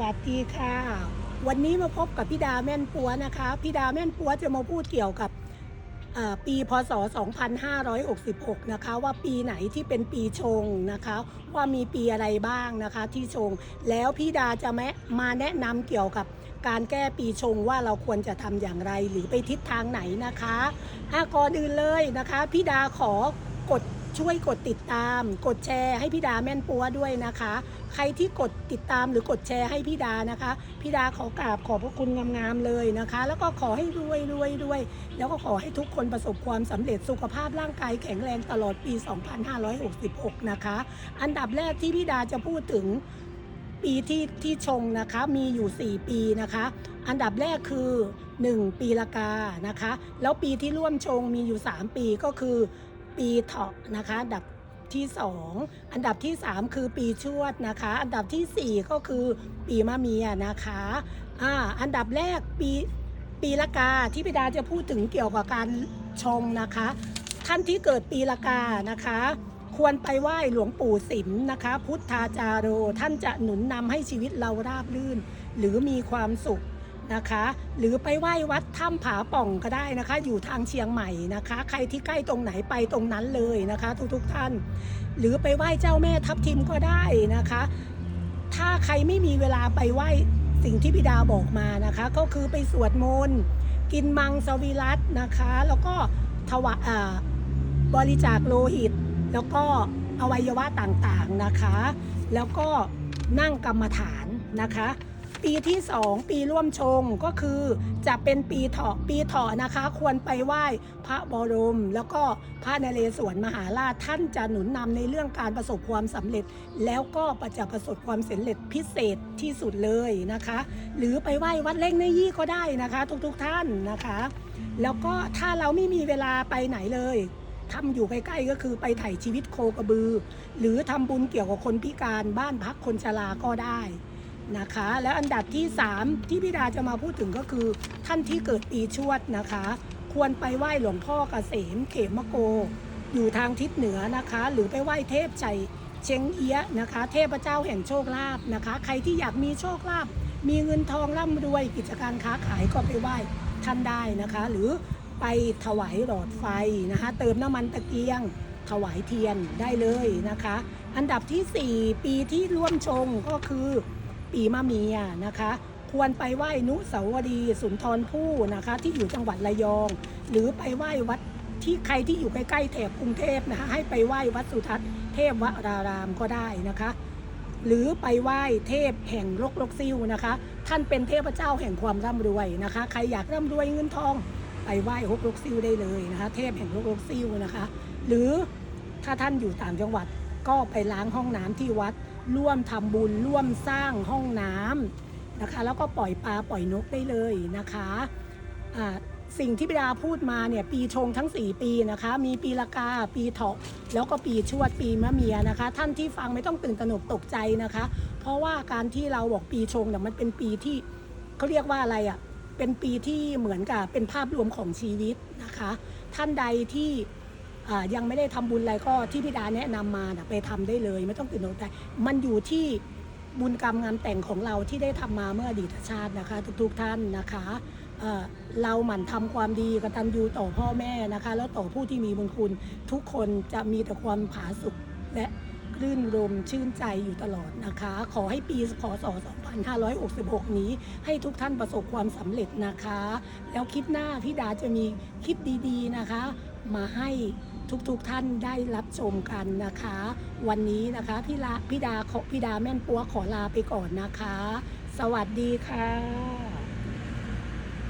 วัสดีค่ะ วันนี้มาพบกับพี่ดาแม่นปัวนะคะพี่ดาแม่นปัวจะมาพูดเกี่ยวกับเอ่อปีพศ 2566 นะคะ ว่าปีไหนที่เป็นปีชงนะคะ ว่ามีปีอะไรบ้างนะคะที่ชง แล้วพี่ดาจะแมมาแนะนำเกี่ยวกับการแก้ปีชงว่าเราควรจะทำอย่างไรหรือไปทิศทางไหนนะคะอะก่อนอื่นเลยนะคะ พี่ดาขอ กดช่วยกดติดตาม กดแชร์ให้พี่ดาแม่นปัวด้วยนะคะ ใครที่กดติดตามหรือกดแชร์ให้พี่ดานะคะพี่ดาขอกราบขอบพระคุณงามๆเลยนะคะ แล้วก็ขอให้รวยรวยรวยแล้วก็ขอให้ทุกคนประสบความสำเร็จสุขภาพร่างกายแข็งแรงตลอดปี 2566 นะคะ อันดับแรกที่พี่ดาจะพูดถึงปีที่ที่ชงนะคะมีอยู่ 4 ปีนะคะ อันดับแรกคือ 1 ปีละกานะคะ แล้วปีที่ร่วมชงมีอยู่ 3 ปีก็คือ ปีเถาะนะคะอันดับที่ 2 อันดับที่ 3 คือปีชวดนะคะ อันดับทีสี่ 4 ก็คือปีมะเมียนะคะอ่าอันดับแรกปีปีละกาที่พิดาจะพูดถึงเกี่ยวกับการชงนะคะ ท่านที่เกิดปีละกานะคะ ควรไปไหว้หลวงปู่สิมนะคะ พุทธาจารโรท่านจะหนุนนำให้ชีวิตเราราบรื่น หรือมีความสุข นะคะ หรือไปไหว้วัดถ้ำผาป่องก็ได้นะคะ อยู่ทางเชียงใหม่นะคะ ใครที่ใกล้ตรงไหนไปตรงนั้นเลยนะคะ ทุกๆท่าน หรือไปไหว้เจ้าแม่ทับทิมก็ได้นะคะ ถ้าใครไม่มีเวลาไปไหว้สิ่งที่พิดาบอกมานะคะ ก็คือไปสวดมนต์กินมังสวิรัตนะคะ แล้วก็ถวายบริจาคโลหิต แล้วก็อวัยวะต่างๆนะคะ แล้วก็นั่งกรรมฐานนะคะ ปีที่ 2 ปีร่วมชงก็คือจะเป็นปีเถาะปีเถาะนะคะ ควรไปไหว้พระบรม แล้วก็พระนเรศวรมหาราชท่านจะหนุนนำในเรื่องการประสบความสำเร็จ แล้วก็ประจะประสบความสำเร็จพิเศษที่สุดเลยนะคะ หรือไปไหว้วัดเล่งในยี่ก็ได้นะคะ ทุกๆท่านนะคะ แล้วก็ถ้าเราไม่มีเวลาไปไหนเลยทำอยู่ใกล้ๆก็คือไปถ่ายชีวิตโคกระบือ หรือทำบุญเกี่ยวกับคนพิการบ้านพักคนชราก็ได้ นะคะ แล้วอันดับที่ 3 ที่พี่ดาจะมาพูดถึงก็คือ ท่านที่เกิดปีชวดนะคะ ควรไปไหว้หลวงพ่อเกษมเขมโก อยู่ทางทิศเหนือนะคะ หรือไปไหว้เทพชัยเชงเอียะนะคะ เทพเจ้าแห่งโชคลาภนะคะ ใครที่อยากมีโชคลาภมีเงินทองร่ำรวยกิจการค้าขายก็ไปไหว้ท่านได้นะคะ หรือไปถวายหลอดไฟนะคะ เติมน้ำมันตะเกียง ถวายเทียนได้เลยนะคะ อันดับทีสี่4 ปีที่ร่วมชงก็คือ ปีมะเมียนะคะ ควรไปไหว้นุสาวรีสุนทรภู่นะคะ ที่อยู่จังหวัดระยอง หรือไปไหว้วัดที่ใครที่อยู่ใกล้ๆแถบกรุงเทพนะคะให้ไปไหว้วัดสุทัศน์เทพวรารามก็ได้นะคะ หรือไปไหว้เทพแห่งลกลกซิ่วนะคะ ท่านเป็นเทพเจ้าแห่งความร่ำรวยนะคะ ใครอยากร่ำรวยเงินทอง ไปไหว้ฮกลกซิ่วได้เลยนะคะ เทพแห่งฮกลกซิ่วนะคะ หรือถ้าท่านอยู่ต่างจังหวัดก็ไปล้างห้องน้ำที่วัด ร่วมทำบุญร่วมสร้างห้องน้ำนะคะ แล้วก็ปล่อยปลาปล่อยนกได้เลยนะคะสิ่งที่บิดาพูดมาเนี่ยปีชงทั้ง 4 ปีนะคะ มีปีละกา ปีเถาะแล้วก็ปีชวดปีมะเมียนะคะ ท่านที่ฟังไม่ต้องตื่นตระหนกตกใจนะคะ เพราะว่าการที่เราบอกปีชงเนี่ยมันเป็นปีที่เขาเรียกว่าอะไรอะ่ะเป็นปีที่เหมือนกับเป็นภาพรวมของชีวิตนะคะ ท่านใดที่ ยังไม่ได้ทำบุญอะไรก็ที่พิดาแนะนำมานะไปทำได้เลย ไม่ต้องตื่นตระหนกใจมันอยู่ที่บุญกรรมงานแต่งของเราที่ได้ทำมาเมื่ออดีตชาตินะคะ ทุกๆท่านนะคะเราหมั่นทำความดีกตัญญูต่อพ่อแม่นะคะ แล้วต่อผู้ที่มีบุญคุณ ทุกคนจะมีแต่ความผาสุกและรื่นรมชื่นใจอยู่ตลอดนะคะ ขอให้ปีพศ2566 นี้ ให้ทุกท่านประสบความสำเร็จนะคะ แล้วคลิปหน้าพี่ดาจะมีคลิปดีๆนะคะ มาให้ ทุกๆท่านได้รับชมกันนะคะ วันนี้นะคะพี่ลาพี่ดาขอพี่ดาแม่นปัวขอลาไปก่อนนะคะ สวัสดีค่ะ